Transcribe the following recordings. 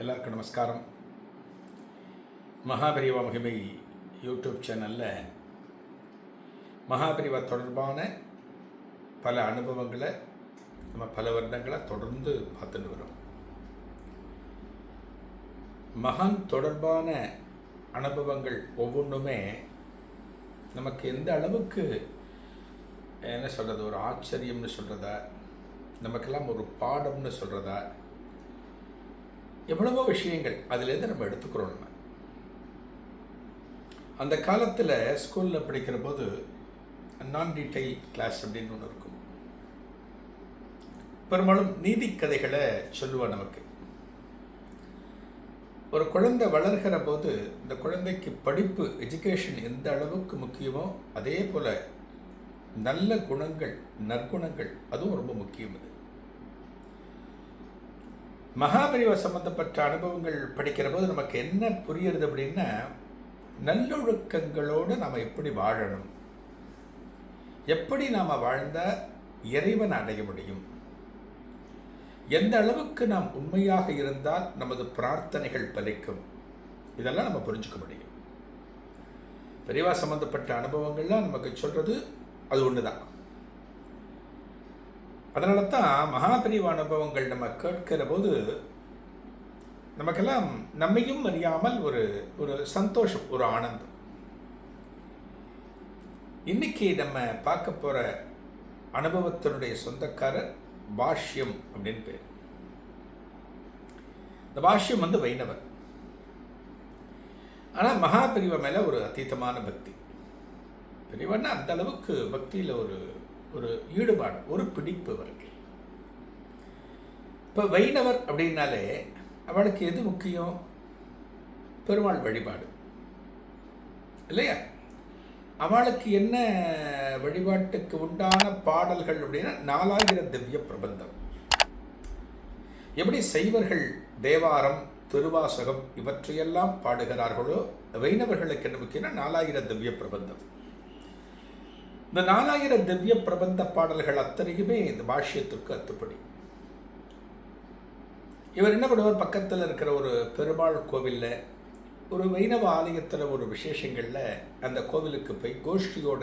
எல்லாருக்கும் நமஸ்காரம். மகாபரிவா மகிமை யூடியூப் சேனலில் மகாபரிவா தொடர்பான பல அனுபவங்களை நம்ம பல வருடங்களை தொடர்ந்து பார்த்துட்டு வரோம். மகான் தொடர்பான அனுபவங்கள் ஒவ்வொன்றுமே நமக்கு எந்த அளவுக்கு என்ன சொல்கிறது ஒரு ஆச்சரியம்னு சொல்கிறதா நமக்கெல்லாம் ஒரு பாடம்னு சொல்கிறதா எவ்வளவோ விஷயங்கள் அதுலேருந்து நம்ம எடுத்துக்கிறோம் நம்ம. அந்த காலத்தில் ஸ்கூலில் படிக்கிற போது நான் டீட்டெயில் கிளாஸ் அப்படின்னு ஒன்று இருக்கும். பெரும்பாலும் நீதி கதைகளை சொல்லுவாள் நமக்கு. ஒரு குழந்தை வளர்கிற போது இந்த குழந்தைக்கு படிப்பு எஜுகேஷன் எந்த அளவுக்கு முக்கியமோ அதே போல் நல்ல குணங்கள் நற்குணங்கள் அதுவும் ரொம்ப முக்கியம் அது. மகாபரிவ சம்பந்தப்பட்ட அனுபவங்கள் படிக்கிற போது நமக்கு என்ன புரியுறது அப்படின்னா நல்லொழுக்கங்களோடு நாம் எப்படி வாழணும்? எப்படி நாம் வாழ்ந்தால் இறைவன் அடைய முடியும்? எந்த அளவுக்கு நாம் உண்மையாக இருந்தால் நமது பிரார்த்தனைகள் பலிக்கும்? இதெல்லாம் நம்ம புரிஞ்சுக்க முடியும். பெரியவா சம்பந்தப்பட்ட அனுபவங்கள்லாம் நமக்கு சொல்கிறது அது ஒன்று தான் அதனால தான் மகாபிரிவு அனுபவங்கள் நம்ம கேட்கிற போது நமக்கெல்லாம் நம்மையும் அறியாமல் ஒரு ஒரு சந்தோஷம் ஒரு ஆனந்தம். இன்னைக்கு நம்ம பார்க்க போகிற அனுபவத்தினுடைய சொந்தக்காரர் பாஷ்யம் அப்படின்னு பேர். இந்த பாஷ்யம் வந்து வைணவர். ஆனால் மகாபிரிவ மேலே ஒரு அத்தீத்தமான பக்தி. பிரிவன்னா அந்த அளவுக்கு பக்தியில் ஒரு ஒரு ஈடுபாடு ஒரு பிடிப்பு அவருக்கு. இப்போ வைணவர் அப்படின்னாலே அவளுக்கு எது முக்கியம்? பெருமாள் வழிபாடு. இல்லையா? அவளுக்கு என்ன வழிபாட்டுக்கு உண்டான பாடல்கள் அப்படின்னா நாலாயிரம் திவ்ய பிரபந்தம். எப்படி சைவர்கள் தேவாரம் திருவாசகம் இவற்றையெல்லாம் பாடுகிறார்களோ வைணவர்களுக்கு என்ன முக்கியம்னா நாலாயிரம் திவ்ய பிரபந்தம். இந்த நாலாயிரம் திவ்ய பிரபந்த பாடல்கள் அத்தனையுமே இந்த பாஷ்யத்திற்கு அத்துப்படி. இவர் என்ன பண்ணுவார்? பக்கத்தில் இருக்கிற ஒரு பெருமாள் கோவிலில் ஒரு வைணவ ஆலயத்தில் ஒரு விசேஷங்களில் அந்த கோவிலுக்கு போய் கோஷ்டியோட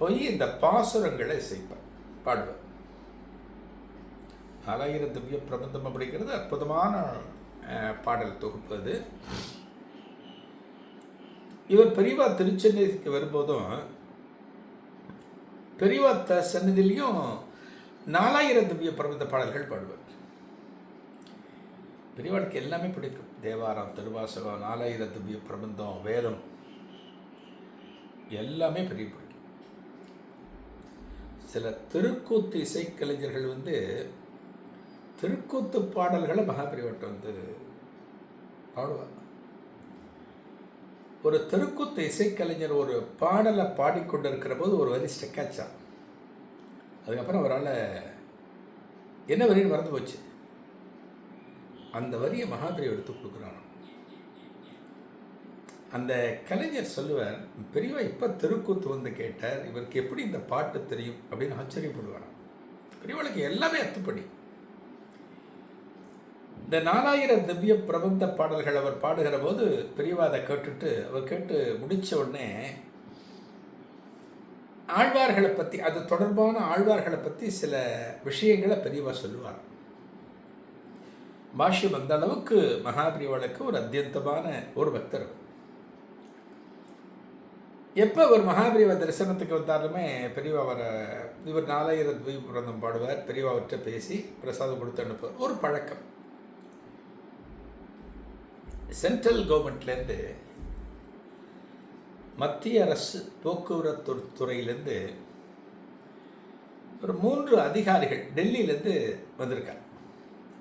போய் இந்த பாசுரங்களை இசைப்பார் பாடுவார். நாலாயிரம் திவ்ய பிரபந்தம் அப்படிங்கிறது அற்புதமான பாடல் தொகுப்பு அது. இவர் பெரியவா திருச்சென்னைக்கு வரும்போதும் பெரியவா த சன்னதிலையும் நாலாயிரம் திவ்ய பிரபந்த பாடல்கள் பாடுவார். பெரியவாளுக்கு எல்லாமே பிடிக்கும். தேவாரம் திருவாசகம் நாலாயிரம் திவ்ய பிரபந்தம் வேதம். எல்லாமே பெரிய பிடிக்கும். சில திருக்கூத்து இசைக்கலைஞர்கள் வந்து திருக்கூத்து பாடல்களை மகாபிரிவட்ட வந்து பாடுவார். ஒரு தெருக்கூத்து இசைக்கலைஞர் ஒரு பாடலை பாடிக்கொண்டிருக்கிற போது ஒரு வரி ஸ்டெக்காச்சா அதுக்கப்புறம் அவரால் என்ன வரின்னு மறந்து போச்சு. அந்த வரியை மகாபிரிவு எடுத்து கொடுக்குறான் அந்த கலைஞர் சொல்லுவார் பெரியவா இப்போ தெருக்கூத்து வந்து கேட்டார் இவருக்கு எப்படி இந்த பாட்டு தெரியும்? அப்படின்னு ஆச்சரியப்படுவாராம். பெரியவளுக்கு எல்லாமே அத்துப்படி. இந்த நாலாயிரம் திவ்ய பிரபந்த பாடல்கள் அவர் பாடுகிற போது பெரியவா அதை கேட்டுட்டு அவர் கேட்டு முடித்த உடனே ஆழ்வார்களை பற்றி அது தொடர்பான ஆழ்வார்களை பற்றி சில விஷயங்களை பெரியவா சொல்லுவார். பாஷ்யம் அந்த அளவுக்கு மகாபிரிவாளுக்கு ஒரு அத்தியந்தமான ஒரு பக்தர் எப்போ ஒரு மகாபிரிவா தரிசனத்துக்கு வந்தாலுமே பெரியவா அவரை இவர் நாலாயிரம் துவீபுரந்தம் பாடுவார் பெரியவா அவர்கிட்ட பேசி பிரசாதம் கொடுத்து அனுப்புவார். ஒரு பழக்கம். சென்ட்ரல் கவர்மெண்ட்லேருந்து மத்திய அரசு போக்குவரத்து துறையிலேருந்து ஒரு மூன்று அதிகாரிகள் டெல்லியிலேருந்து வந்திருக்காங்க.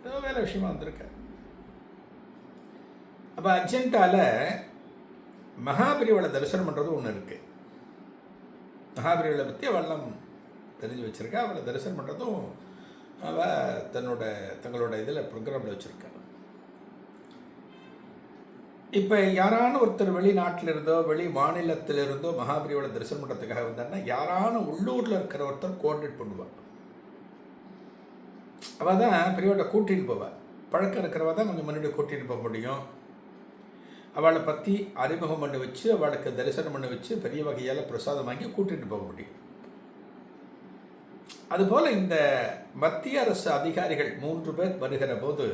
ஏதோ வேலை விஷயமா வந்திருக்காங்க. அப்போ அர்ஜென்ட்டாவில் மகாபிரிவளை தரிசனம் பண்ணுறது ஒன்று இருக்குது மகாபிரிவளை பற்றி அவெல்லாம் தெரிஞ்சு வச்சுருக்கா. அவளை தரிசனம் பண்ணுறதும் அவள் தன்னோட தங்களோட இதில் ப்ரோக்ராமில் வச்சுருக்கா இப்போ யாரான ஒருத்தர் வெளிநாட்டிலிருந்தோ வெளி மாநிலத்திலிருந்தோ மகாபிரியோட தரிசனம் பண்ணுறதுக்காக வந்தாருன்னா யாரான உள்ளூரில் இருக்கிற ஒருத்தர் கோஆர்டினேட் பண்ணுவாள் அவள் தான் பெரியவட்ட கூட்டின்னு போவாள் பழக்கம் இருக்கிறவ தான் கொஞ்சம் முன்னாடி கூட்டின்னு போக முடியும். அவளை பற்றி அறிமுகம் பண்ணி வச்சு அவளுக்கு தரிசனம் பண்ணி வச்சு பெரிய வகையால் பிரசாதம் வாங்கி கூட்டிகிட்டு போக முடியும். அதுபோல் இந்த மத்திய அரசு அதிகாரிகள் மூன்று பேர் வருகிற போது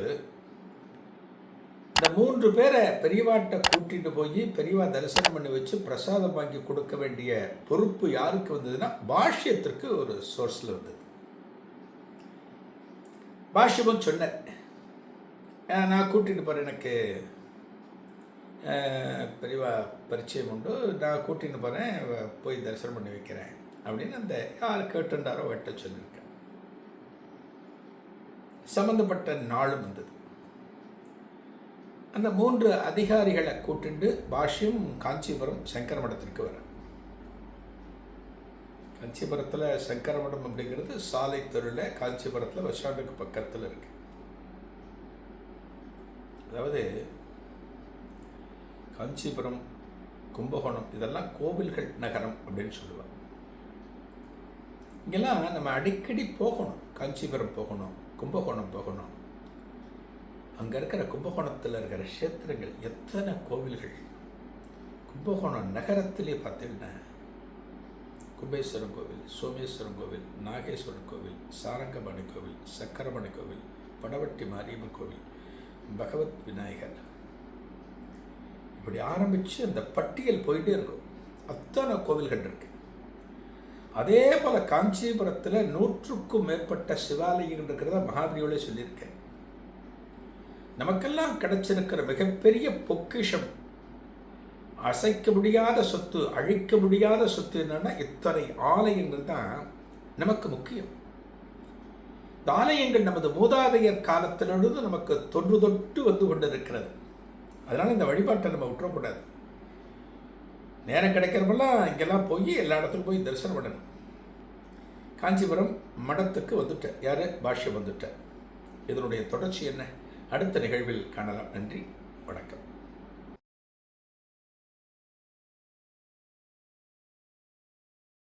இந்த மூன்று பேரை பெரியவாட்ட கூட்டிட்டு போய் பெரியவா தரிசனம் பண்ணி வச்சு பிரசாதம் வாங்கி கொடுக்க வேண்டிய பொறுப்பு யாருக்கு வந்ததுன்னா பாஷ்யத்திற்கு ஒரு சோர்ஸில் வந்தது. பாஷ்யமும் சொன்னேன். நான் கூட்டிட்டு போகிறேன் எனக்கு பெரியவா பரிச்சயம் உண்டு. நான் கூட்டின்னு போகிறேன் போய் தரிசனம் பண்ணி வைக்கிறேன் அப்படின்னு அந்த யார் கேட்டுண்டாரோ வெட்ட சொல்லியிருக்கேன். சம்மந்தப்பட்ட நாளும் வந்தது. அந்த மூன்று அதிகாரிகளை கூட்டிண்டு பாஷ்யம் காஞ்சிபுரம் சங்கர மடத்திற்கு வர. காஞ்சிபுரத்தில் சங்கர மடம் அப்படிங்கிறது சாலை தெருவில் காஞ்சிபுரத்தில் பஸ் ஸ்டாண்டுக்கு பக்கத்தில் இருக்கு. அதாவது காஞ்சிபுரம் கும்பகோணம் இதெல்லாம் கோவில்கள் நகரம் அப்படின்னு சொல்லுவாங்க. இங்கெல்லாம் நம்ம அடிக்கடி போகணும். காஞ்சிபுரம் போகணும் கும்பகோணம் போகணும். அங்கே இருக்கிற கும்பகோணத்தில் இருக்கிற க்ஷேத்திரங்கள் எத்தனை கோவில்கள்? கும்பகோணம் நகரத்திலே பார்த்தீங்கன்னா கும்பேஸ்வரன் கோவில் சோமேஸ்வரன் கோவில் நாகேஸ்வரன் கோவில் சாரங்கமணி கோவில் சக்கரமணி கோவில் படவட்டி மாரியம்மன் கோவில் பகவத் விநாயகர். இப்படி ஆரம்பித்து அந்த பட்டியல் போயிட்டே இருக்கும். அத்தனை கோவில்கள் இருக்கு. அதே போல் காஞ்சிபுரத்தில் நூற்றுக்கும் மேற்பட்ட சிவாலயங்கள் இருக்கிறத மகாபிரியோலே சொல்லியிருக்கேன் நமக்கெல்லாம் கிடைச்சிருக்கிற மிகப்பெரிய பொக்கிஷம். அசைக்க முடியாத சொத்து அழிக்க முடியாத சொத்து என்னன்னா இத்தனை ஆலயங்கள் தான் நமக்கு முக்கியம். இந்த ஆலயங்கள் நமது மூதாதையர் காலத்திலிருந்து நமக்கு தொன்று தொட்டு வந்து கொண்டிருக்கிறது. அதனால் இந்த வழிபாட்டை நம்ம விட்டுறக்கூடாது. நேரம் கிடைக்கிறப்பெல்லாம் இங்கெல்லாம் போய் எல்லா இடத்துக்கும் போய் தரிசனம் பண்ணணும். காஞ்சிபுரம் மடத்துக்கு வந்துட்டேன். யார்? பாஷ்யம் வந்துட்டேன். இதனுடைய தொடர்ச்சி என்ன? அடுத்த நிகழ்வில் காணலாம். நன்றி. வணக்கம்.